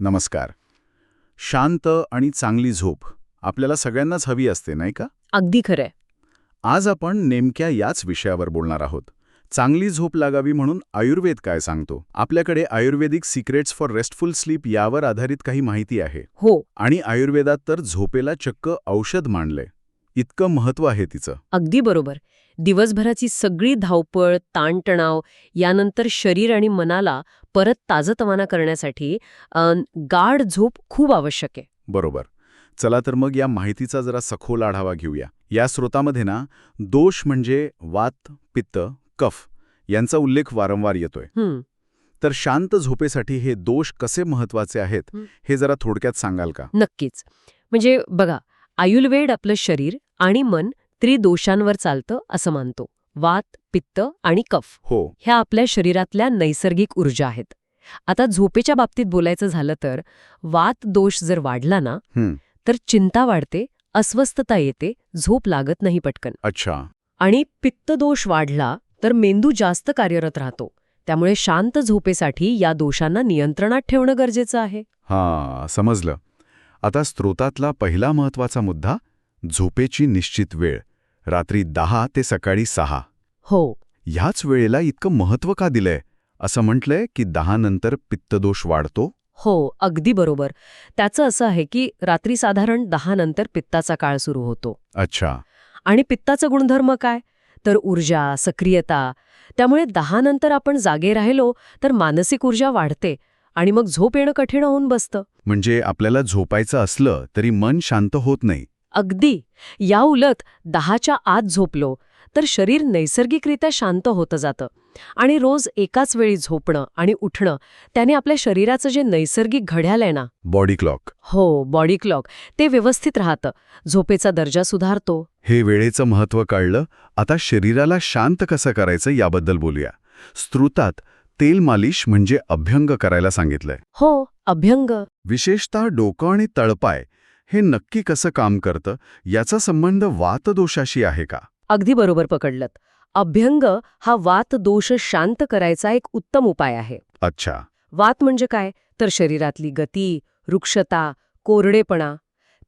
नमस्कार. शांत आणि चांगली झोप आपल्याला सगळ्यांनाच हवी असते नाही का? अगदी खरंय आज आपण नेमक्या याच विषयावर बोलणार आहोत. चांगली झोप लागावी म्हणून आयुर्वेद काय सांगतो? आपल्याकडे Ayurvedic secrets for restful sleep यावर आधारित काही माहिती आहे. हो. आणि आयुर्वेदात तर झोपेला चक्क औषध मांडलंय. इतकं महत्त्व आहे तिचं. अगदी बरोबर. दिवसभराची सगळी धावपळ ताणतणाव यानंतर शरीर आणि मनाला परत ताजतवाना करण्यासाठी गाढ झोप खूप आवश्यक आहे. बरोबर. चला तर मग या माहितीचा जरा सखोल आढावा घेऊया. या स्रोतामध्ये ना दोष म्हणजे वात पित्त कफ यांचा उल्लेख वारंवार येतोय. तर शांत झोपेसाठी हे दोष कसे महत्त्वाचे आहेत हं. हे जरा थोडक्यात सांगाल का? नक्कीच. म्हणजे बघा आयुर्वेद आपलं शरीर आणि मन त्रिदोषांवर चालतं असं मानतो. वात पित्त आणि कफ हो. ह्या आपल्या शरीरातल्या नैसर्गिक ऊर्जा आहेत. आता झोपेच्या बाबतीत बोलायचं झालं तर वात दोष जर वाढला ना तर चिंता वाढते अस्वस्थता येते झोप लागत नाही पटकन. अच्छा. आणि पित्तदोष वाढला तर मेंदू जास्त कार्यरत राहतो. त्यामुळे शांत झोपेसाठी या दोषांना नियंत्रणात ठेवणं गरजेचं आहे. हा समजलं. आता स्रोतातला पहिला महत्त्वाचा मुद्दा झोपेची निश्चित वेळ. रात्री दहा ते सकाळी सहा. हो. ह्याच वेळेला इतकं महत्त्व का दिलंय? असं म्हटलंय की दहा नंतर पित्तदोष वाढतो? हो अगदी बरोबर. त्याचं असं आहे की रात्री साधारण दहा नंतर पित्ताचा काळ सुरू होतो. अच्छा. आणि पित्ताचं गुणधर्म काय? तर ऊर्जा सक्रियता. त्यामुळे दहा नंतर आपण जागे राहिलो तर मानसिक ऊर्जा वाढते आणि मग झोप येणं कठीण होऊन बसतं. म्हणजे आपल्याला झोपायचं असलं तरी मन शांत होत नाही. अगदी. या उलट दहाच्या आत झोपलो तर शरीर नैसर्गिकरित्या शांत होतं जातं आणि रोज एकाच वेळी झोपणं आणि उठणं त्याने आपल्या शरीराचं जे नैसर्गिक घड्याळ आहे ना बॉडी क्लॉक हो बॉडी क्लॉक ते व्यवस्थित राहतं. झोपेचा दर्जा सुधारतो. हे वेळेचं महत्त्व कळलं. आता शरीराला शांत कसं करायचं याबद्दल बोलूया. स्त्रुतात तेल मालिश म्हणजे अभ्यंग करायला सांगितलंय. हो अभ्यंग. विशेषतः डोकं आणि तळपाय हे नक्की कसं काम करतं? याचा संबंध वातदोषाशी आहे का? अगदी बरोबर पकडलत. अभ्यंग हा वात दोष शांत करायचा एक उत्तम उपाय आहे. अच्छा. वात म्हणजे काय? तर शरीरातली गती वृक्षता कोरडेपणा.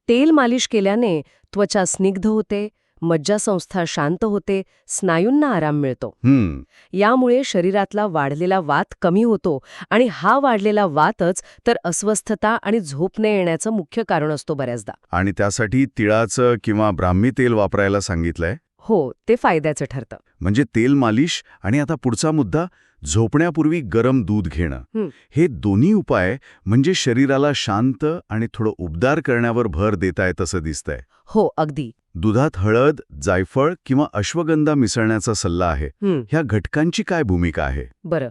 तेल मालिश केल्याने त्वचा स्निग्ध होते मज्जासंस्था शांत होते स्नायूंना आराम मिळतो. हम्म. यामुळे शरीरातला वाढलेला वात कमी होतो आणि हा वाढलेला वातच तर अस्वस्थता आणि झोप न येण्याचं मुख्य कारण असतो बऱ्याचदा. आणि त्यासाठी तिळाचं किंवा ब्राह्मी तेल वापरायला सांगितलंय? हो ते फायद्याचं ठरतं. म्हणजे तेल मालिश आणि आता पुढचा मुद्दा झोपण्यापूर्वी गरम दूध घेणं. हं. दोन्ही उपाय म्हणजे शरीराला शांत आणि थोडं उबदार करण्यावर भर देताय तसं दिसतंय. हो अगदी. दुधात हळद जायफळ किंवा अश्वगंधा मिसळण्याचा सल्ला आहे. ह्या घटकांची काय भूमिका आहे? बरं.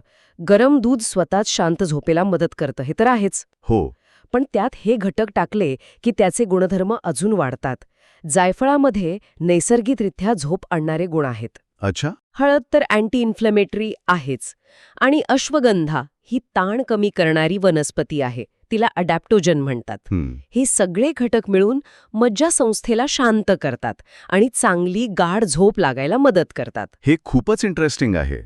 गरम दूध स्वतःच शांत झोपेला मदत करतं हे तर आहेच. हो. पण त्यात हे घटक टाकले की त्याचे गुणधर्म अजून वाढतात. जायफळामध्ये नैसर्गिकरित्या झोप आणणारे गुण आहेत. अच्छा. हळद तर अँटी इन्फ्लेमेटरी आहेच. आणि अश्वगंधा ही ताण कमी करणारी वनस्पती आहे. तिला अडॅप्टोजन म्हणतात. हं. सगळे घटक मिळून मज्जासंस्थेला शांत करतात आणि चांगली गाढ झोप लागायला मदत करतात. हे खूपच इंटरेस्टिंग आहे.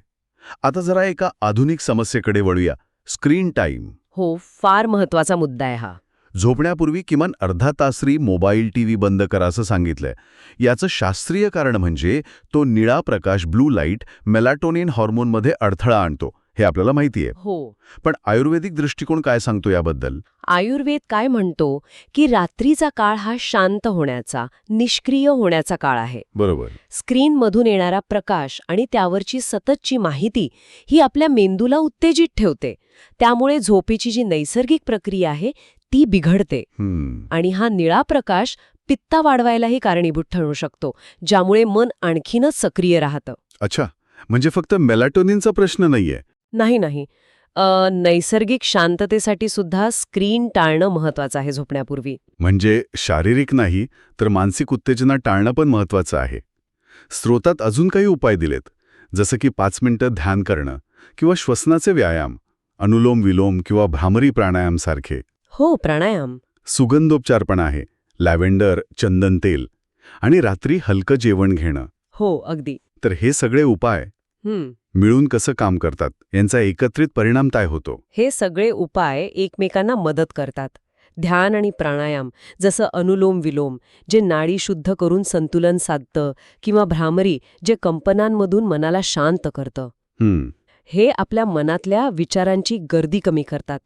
आता जरा एका आधुनिक समस्येकडे वळूया. स्क्रीन टाईम हो फार महत्त्वाचा मुद्दा आहे हा. झोपण्यापूर्वी किमान अर्धा तासरी मोबाईल टीव्ही बंद करा असं सांगितलंय. याचं शास्त्रीय कारण म्हणजे तो निळा प्रकाश ब्लू लाइट मेलाटोनिन हॉर्मोनमध्ये अडथळा आणतो. हे आपल्याला माहितीये. हो. पण आयुर्वेदिक दृष्टिकोन काय सांगतो याबद्दल? आयुर्वेद काय म्हणतो की रात्रीचा काळ हा शांत होण्याचा निष्क्रिय होण्याचा काळ आहे. बरोबर. स्क्रीनमधून येणारा प्रकाश आणि त्यावरची सततची माहिती ही आपल्या मेंदूला उत्तेजित ठेवते. त्यामुळे झोपेची जी नैसर्गिक प्रक्रिया आहे ती बिघडते. आणि हा निळा प्रकाश पित्ता वाढवायलाही कारणीभूत ठरू शकतो ज्यामुळे मन आणखीनच सक्रिय राहतं. अच्छा. म्हणजे फक्त मेलाटोनिनचा प्रश्न नाहीये. नाही नाही. नैसर्गिक शांततेसाठी सुद्धा स्क्रीन टाळणं महत्वाचं आहे झोपण्यापूर्वी. म्हणजे शारीरिक नाही तर मानसिक उत्तेजना टाळणं पण महत्वाचं आहे. स्रोतात अजून काही उपाय दिलेत जसं की पाच मिनिटं ध्यान करणं किंवा श्वसनाचे व्यायाम अनुलोम विलोम किंवा भ्रामरी प्राणायाम सारखे हो प्राणायाम. सुगंधोपचार पण आहे लॅव्हेंडर चंदन तेल आणि रात्री हलकं जेवण घेणं. हो अगदी. तर हे सगळे उपाय. मिळून कसं काम करतात यांचा एकत्रित परिणाम काय होतो? हे सगळे उपाय एकमेकांना मदत करतात. ध्यान आणि प्राणायाम जसं अनुलोम विलोम जे नाडी शुद्ध करून संतुलन साधतं किंवा भ्रामरी जे कंपनांमधून मनाला शांत करतं. हं, हे आपल्या मनातल्या विचारांची गर्दी कमी करतात.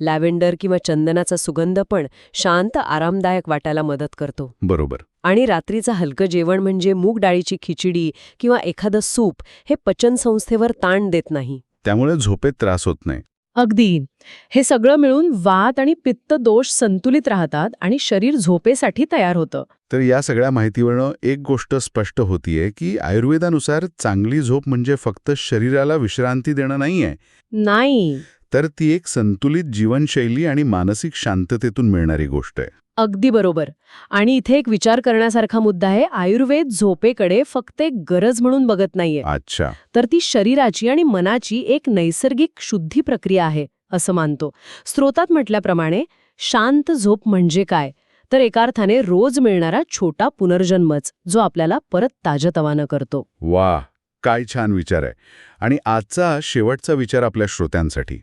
लॅव्हेंडर किंवा चंदनाचा सुगंध पण शांत आरामदायक वाटायला मदत करतो. बरोबर. आणि रात्रीचं हलकं जेवण म्हणजे मूग डाळीची खिचडी किंवा एखादं सूप हे पचनसंस्थेवर ताण देत नाही. त्यामुळे झोपेत त्रास होत नाही. अगदी. हे सगळं मिळून वात आणि पित्त दोष संतुलित राहतात आणि शरीर झोपेसाठी तयार होतं. तर या सगळ्या माहितीवरनं एक गोष्ट स्पष्ट होतीये की आयुर्वेदानुसार चांगली झोप म्हणजे फक्त शरीराला विश्रांती देणं नाहीये. नाही. तर ती एक संतुलित जीवनशैली आणि मानसिक शांततेतून मिळणारी गोष्ट आहे. अगदी बरोबर. आणि इथे एक विचार करण्यासारखा मुद्दा आहे आयुर्वेद झोपेकडे फक्त एक गरज म्हणून बघत नाहीये. अच्छा. तर ती शरीराची आणि मनाची एक नैसर्गिक शुद्धी प्रक्रिया आहे असं मानतो. स्रोतात म्हटल्याप्रमाणे शांत झोप म्हणजे काय? तर एका अर्थाने रोज मिळणारा छोटा पुनर्जन्मच जो आपल्याला परत ताजतवानं करतो. वा काय छान विचार आहे. आणि आजचा शेवटचा विचार आपल्या श्रोत्यांसाठी.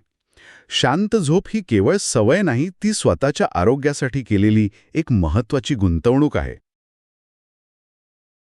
शांत झोप ही केवळ सवय नाही ती स्वतःच्या आरोग्यासाठी केलेली एक महत्त्वाची गुंतवणूक आहे.